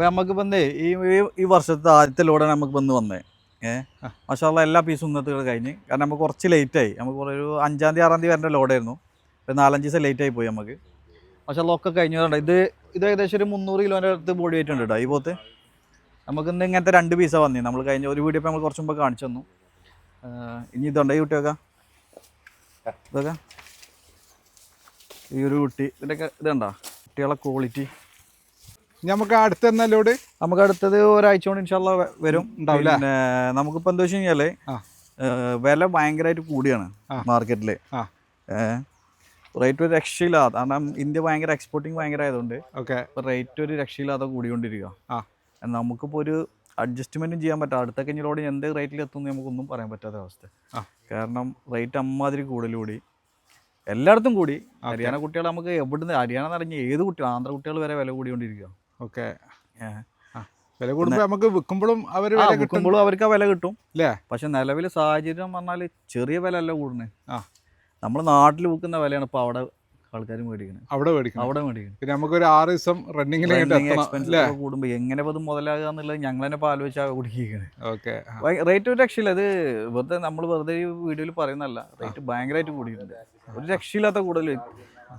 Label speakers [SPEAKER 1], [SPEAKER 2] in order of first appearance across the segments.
[SPEAKER 1] അപ്പോൾ നമുക്ക് വന്നേ ഈ ഈ- ഈ വർഷത്തെ ആദ്യത്തെ ലോഡാണ് നമുക്ക് വന്ന് വന്നേ. ഏഹ് മഷാല്ല എല്ലാ പീസും ഇന്നത്തെ കഴിഞ്ഞ്. കാരണം നമുക്ക് കുറച്ച് ലേറ്റായി നമുക്ക് കുറേ ഒരു അഞ്ചാം തീയതി ആറാം തീയതി വരേണ്ട ലോഡായിരുന്നു ഒരു നാലഞ്ച് ദിവസം ലേറ്റ് ആയി പോയി നമുക്ക്. മഷാല്ല ഒക്കെ കഴിഞ്ഞതുകൊണ്ട് ഇത് ഇത് ഏകദേശം ഒരു മുന്നൂറ് കിലോന്റെ അടുത്ത് ബോഡി വെയിറ്റ് ഉണ്ട് കേട്ടോ ഈ പോത്ത്. നമുക്ക് ഇന്ന് ഇങ്ങനത്തെ രണ്ട് പീസാണ് വന്നി. നമ്മൾ കഴിഞ്ഞ ഒരു വീഡിയോ ഇപ്പോൾ നമ്മൾ കുറച്ച് മുമ്പ് കാണിച്ചു തന്നു. ഇനി ഇതുണ്ട് ഈ കുട്ടിയൊക്കെ ഇതൊക്കെ? ഈ ഒരു കുട്ടി. ഇതിന്റെയൊക്കെ ഇതുണ്ടോ കുട്ടികളെ ക്വാളിറ്റി
[SPEAKER 2] നമുക്ക് അടുത്ത എന്നാലോട്
[SPEAKER 1] നമുക്ക് അടുത്തത് ഒരാഴ്ച കൊണ്ട് ഇൻഷാല്ല വരും.
[SPEAKER 2] ഉണ്ടാവില്ല
[SPEAKER 1] പിന്നെ നമുക്കിപ്പോൾ എന്താ വെച്ച് കഴിഞ്ഞാൽ. വില ഭയങ്കരമായിട്ട് കൂടിയാണ് മാർക്കറ്റിൽ.
[SPEAKER 2] മാർക്കറ്റിൽ
[SPEAKER 1] റേറ്റ് ഒരു രക്ഷയില്ലാതെ കാരണം ഇന്ത്യ ഭയങ്കര എക്സ്പോർട്ടിങ് ഭയങ്കര ആയതുകൊണ്ട്
[SPEAKER 2] ഓക്കെ
[SPEAKER 1] റേറ്റ് ഒരു രക്ഷയില്ലാതെ കൂടിക്കൊണ്ടിരിക്കുക നമുക്കിപ്പോൾ ഒരു അഡ്ജസ്റ്റ്മെന്റും ചെയ്യാൻ പറ്റാം അടുത്ത കഴിഞ്ഞോട് എന്ത് റേറ്റിൽ എത്തും നമുക്കൊന്നും പറയാൻ പറ്റാത്ത അവസ്ഥ. കാരണം റേറ്റ് അമ്മാതിരി കൂടുതലൂടി. എല്ലായിടത്തും കൂടി. ഹരിയാന കുട്ടികൾ നമുക്ക് എവിടുന്ന് ഹരിയാന നിറഞ്ഞ ഏത് കുട്ടികൾ ആന്ധ്ര കുട്ടികൾ വരെ വില കൂടിക്കൊണ്ടിരിക്കുക
[SPEAKER 2] ഓക്കെ. വില കൂടുമ്പോൾ നമുക്ക് വിൽക്കുമ്പോഴും
[SPEAKER 1] അവർ
[SPEAKER 2] വില കിട്ടും.
[SPEAKER 1] വിൽക്കുമ്പോഴും അവർക്ക് ആ വില കിട്ടും.
[SPEAKER 2] അല്ലേ
[SPEAKER 1] പക്ഷെ നിലവിൽ സാഹചര്യം പറഞ്ഞാൽ ചെറിയ വില അല്ല കൂടുന്നത്.
[SPEAKER 2] ആ.
[SPEAKER 1] നമ്മൾ നാട്ടിൽ വിൽക്കുന്ന വിലയാണ് ഇപ്പോൾ അവിടെ ആൾക്കാർ മേടിക്കുന്നത്
[SPEAKER 2] അവിടെ മേടിക്കണം.
[SPEAKER 1] അവിടെ മേടിക്കുന്നത്
[SPEAKER 2] പിന്നെ നമുക്ക് ഒരു ആറ് ദിവസം റണ്ണിങ്ങിൽ
[SPEAKER 1] കൂടുമ്പോൾ എങ്ങനെ അത് മുതലാകുക എന്നുള്ളത് ഞങ്ങൾ തന്നെ ഇപ്പോൾ കുടിക്കുന്നത്
[SPEAKER 2] ഓക്കെ
[SPEAKER 1] റേറ്റ് ഒരു രക്ഷയില്ല. അത് വെറുതെ നമ്മൾ വെറുതെ ഈ വീഡിയോയിൽ പറയുന്നതല്ല. റേറ്റ് ഭയങ്കരമായിട്ട് കൂടിയിട്ടുണ്ട്. ഒരു രക്ഷയില്ലാത്ത കൂടുതൽ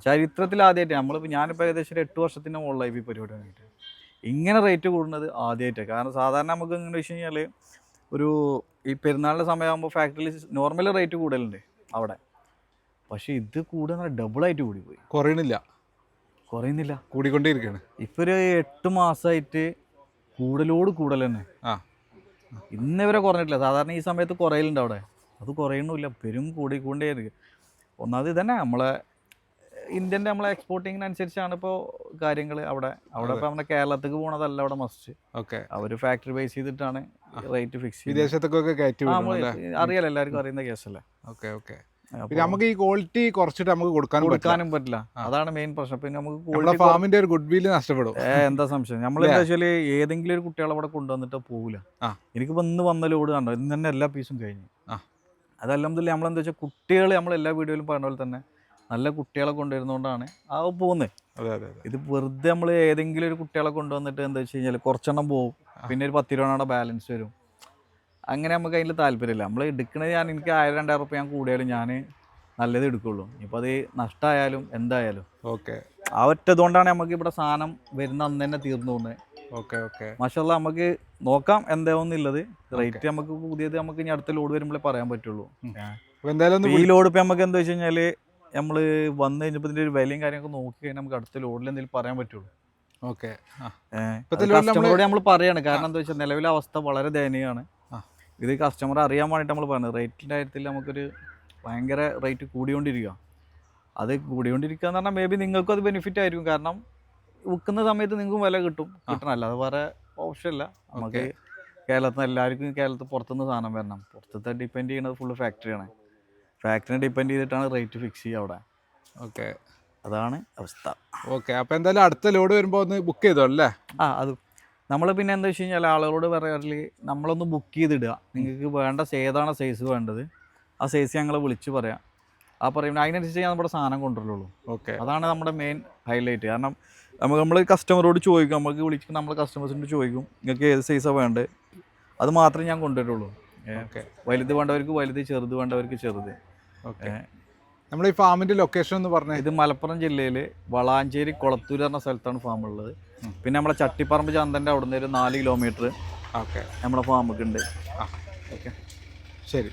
[SPEAKER 1] ചരിത്രത്തിൽ ആദ്യമായിട്ട് നമ്മളിപ്പോൾ ഞാനിപ്പോൾ ഏകദേശം ഒരു എട്ട് വർഷത്തിന്റെ മുകളിലായി ഈ പരിപാടി വന്നിട്ട് ഇങ്ങനെ റേറ്റ് കൂടുന്നത് ആദ്യമായിട്ടാണ് കാരണം സാധാരണ നമുക്ക് എങ്ങനെ വെച്ച് കഴിഞ്ഞാൽ ഒരു ഈ പെരുന്നാളിന്റെ സമയമാകുമ്പോൾ ഫാക്ടറിയിൽ നോർമലി റേറ്റ് കൂടുതലുണ്ട് അവിടെ. പക്ഷേ ഇത് കൂടുതൽ ഡബിളായിട്ട് കൂടിപ്പോയി.
[SPEAKER 2] കുറയണില്ല.
[SPEAKER 1] കുറയുന്നില്ല.
[SPEAKER 2] കൂടിക്കൊണ്ടേയിരിക്കാണ്.
[SPEAKER 1] ഇപ്പോൾ ഒരു എട്ട് മാസമായിട്ട് കൂടുതലോട് കൂടുതൽ തന്നെ.
[SPEAKER 2] ആ.
[SPEAKER 1] ഇന്ന് വരെ കുറഞ്ഞിട്ടില്ല. സാധാരണ ഈ സമയത്ത് കുറയലുണ്ട് അവിടെ. അത് കുറയണമില്ല പെരും കൂടിക്കൊണ്ടേ ഒന്നാമത് ഇതന്നെ നമ്മളെ ഇന്ത്യന്റെ നമ്മളെ എക്സ്പോർട്ടിങ്ങിനനുസരിച്ചാണ് ഇപ്പോൾ കാര്യങ്ങൾ അവിടെ. അവിടെ ഇപ്പോൾ നമ്മുടെ കേരളത്തിലേക്ക് പോണതല്ല അവിടെ മസ്റ്റ്
[SPEAKER 2] ഓക്കെ.
[SPEAKER 1] അവർ ഫാക്ടറി ബേസ് ചെയ്തിട്ടാണ് റേറ്റ് ഫിക്സ് ചെയ്യുന്നത്
[SPEAKER 2] വിദേശത്തൊക്കെ കയറ്റി
[SPEAKER 1] അറിയാലോ എല്ലാവർക്കും അറിയുന്ന കേസല്ലേ
[SPEAKER 2] ഓക്കെ ഓക്കെ. പിന്നെ നമുക്ക് ഈ ക്വാളിറ്റി കുറച്ചിട്ട് നമുക്ക് കൊടുക്കാൻ
[SPEAKER 1] കൊടുക്കാനും പറ്റില്ല. അതാണ് മെയിൻ പ്രശ്നം. പിന്നെ നമുക്ക്
[SPEAKER 2] ഫാമിന്റെ ഒരു ഗുഡ് വില്ല് നഷ്ടപ്പെടും
[SPEAKER 1] എന്താ സംശയം? നമ്മൾ എന്താ വെച്ചാൽ ഏതെങ്കിലും ഒരു കുട്ടികളെ അവിടെ കൊണ്ടുവന്നിട്ട് പോകില്ല
[SPEAKER 2] എനിക്ക്
[SPEAKER 1] എനിക്കിപ്പോ ഇന്ന് വന്ന ലോഡ് കണ്ടോ? ഇന്ന് തന്നെ എല്ലാ പീസും കഴിഞ്ഞു.
[SPEAKER 2] ആ.
[SPEAKER 1] നമ്മൾ നമ്മളെന്താ വെച്ചാൽ കുട്ടികൾ നമ്മൾ എല്ലാ വീഡിയോയിലും പറഞ്ഞ പോലെ തന്നെ നല്ല കുട്ടികളെ കൊണ്ടുവരുന്നതുകൊണ്ടാണ് ആ പോകുന്നത്
[SPEAKER 2] അതെ അതെ അതെ.
[SPEAKER 1] ഇത് വെറുതെ നമ്മൾ ഏതെങ്കിലും ഒരു കുട്ടികളെ കൊണ്ടുവന്നിട്ട് എന്താ വെച്ച് കഴിഞ്ഞാൽ കുറച്ചെണ്ണം പോകും പിന്നെ ഒരു പത്ത് രൂപയുടെ ബാലൻസ് വരും. അങ്ങനെ നമുക്ക് അതിൽ താല്പര്യമില്ല. നമ്മൾ എടുക്കണത് ഞാൻ എനിക്ക് ആയിരം രണ്ടായിരം റുപ്യ ഞാൻ കൂടിയാലും ഞാൻ നല്ലത് എടുക്കുള്ളൂ. ഇപ്പം അത് നഷ്ടമായാലും എന്തായാലും.
[SPEAKER 2] ഓക്കെ.
[SPEAKER 1] ആ ഒറ്റതുകൊണ്ടാണ് നമുക്ക് ഇവിടെ സാധനം വരുന്ന അന്ന് തന്നെ തീർന്നു പോകുന്നത്.
[SPEAKER 2] Okay okay.
[SPEAKER 1] മാഷല്ല നമുക്ക് നോക്കാം എന്താവുന്നുള്ളത് റേറ്റ് നമുക്ക് പുതിയത് നമുക്ക് ഇനി അടുത്ത ലോഡ് വരുമ്പോഴേ പറയാൻ പറ്റുള്ളൂ.
[SPEAKER 2] എന്തായാലും
[SPEAKER 1] ഈ ലോഡ് ഇപ്പം നമുക്ക് എന്താ വെച്ച് കഴിഞ്ഞാൽ നമ്മൾ വന്നു കഴിഞ്ഞപ്പോൾ ഇതിന്റെ ഒരു വിലയും കാര്യമൊക്കെ നോക്കി കഴിഞ്ഞാൽ നമുക്ക് അടുത്ത ലോഡിൽ എന്തെങ്കിലും പറയാൻ പറ്റുള്ളൂ.
[SPEAKER 2] ഓക്കെ.
[SPEAKER 1] കസ്റ്റമറോട് നമ്മൾ പറയാണ്. കാരണം എന്താ വെച്ചാൽ നിലവിലെ അവസ്ഥ വളരെ ദയനീയമാണ്. ഇത് കസ്റ്റമർ അറിയാൻ വേണ്ടിയിട്ട് നമ്മൾ പറയുന്നത്. റേറ്റിന്റെ കാര്യത്തിൽ നമുക്കൊരു ഭയങ്കര റേറ്റ് കൂടിക്കൊണ്ടിരിക്കുക അത് കൂടിക്കൊണ്ടിരിക്കുക എന്ന് പറഞ്ഞാൽ മേ ബി നിങ്ങൾക്കും അത് ബെനിഫിറ്റ് ആയിരിക്കും. കാരണം വിൽക്കുന്ന സമയത്ത് നിങ്ങൾക്കും വില കിട്ടും. കിട്ടണം. അല്ലാതെ വേറെ ഓപ്ഷൻ അല്ല നമുക്ക് കേരളത്തിൽ നിന്ന് എല്ലാവർക്കും കേരളത്തിൽ പുറത്തുനിന്ന് സാധനം വരണം. പുറത്തത്തെ ഡിപ്പെൻഡ് ചെയ്യുന്നത് ഫുള്ള് ഫാക്ടറിയാണ് ഫാക്ടറിനെ ഡിപ്പെൻഡ് ചെയ്തിട്ടാണ് റേറ്റ് ഫിക്സ് ചെയ്യുക അവിടെ.
[SPEAKER 2] ഓക്കെ
[SPEAKER 1] അതാണ് അവസ്ഥ.
[SPEAKER 2] ഓക്കെ അപ്പോൾ എന്തായാലും അടുത്ത ലോഡ് വരുമ്പോൾ ഒന്ന് ബുക്ക് ചെയ്തോ അല്ലേ?
[SPEAKER 1] ആ അത് നമ്മൾ പിന്നെ എന്താ വെച്ച് കഴിഞ്ഞാൽ ആളുകളോട് പറയാറില്ല നമ്മളൊന്ന് ബുക്ക് ചെയ്തിടുക. നിങ്ങൾക്ക് വേണ്ട ഏതാണ് സൈസ് വേണ്ടത്. ആ സൈസ് ഞങ്ങൾ വിളിച്ച് പറയാം. ആ പറയുമ്പോൾ അതിനനുസരിച്ച് ഞാൻ നമ്മുടെ സാധനം കൊണ്ടുവരുള്ളൂ
[SPEAKER 2] ഓക്കെ
[SPEAKER 1] അതാണ് നമ്മുടെ മെയിൻ ഹൈലൈറ്റ് കാരണം നമുക്ക് നമ്മൾ കസ്റ്റമറോട് ചോദിക്കും നമുക്ക് വിളിച്ച് നമ്മൾ കസ്റ്റമേഴ്സിനോട് ചോദിക്കും നിങ്ങൾക്ക് ഏത് സൈസാണ് വേണ്ടത്? അത് മാത്രമേ ഞാൻ കൊണ്ടുവരുള്ളൂ
[SPEAKER 2] ഓക്കെ
[SPEAKER 1] വലുത് വേണ്ടവർക്ക് വലുത് ചെറുത് വേണ്ടവർക്ക് ചെറുത്.
[SPEAKER 2] നമ്മൾ ഈ ഫാമിന്റെ ലൊക്കേഷൻ എന്ന് പറഞ്ഞാൽ
[SPEAKER 1] ഇത് മലപ്പുറം ജില്ലയിൽ വളാഞ്ചേരി കൊളത്തൂർ എന്ന സ്ഥലത്താണ് ഫാം ഉള്ളത്. പിന്നെ നമ്മളെ ചട്ടിപ്പറമ്പ് ചന്തന്റെ അവിടെ നിന്ന് ഒരു നാല് കിലോമീറ്റർ
[SPEAKER 2] ഓക്കെ.
[SPEAKER 1] നമ്മുടെ ഫാമൊക്കെ ഉണ്ട്.
[SPEAKER 2] ആ
[SPEAKER 1] ഓക്കെ.
[SPEAKER 2] ശരി.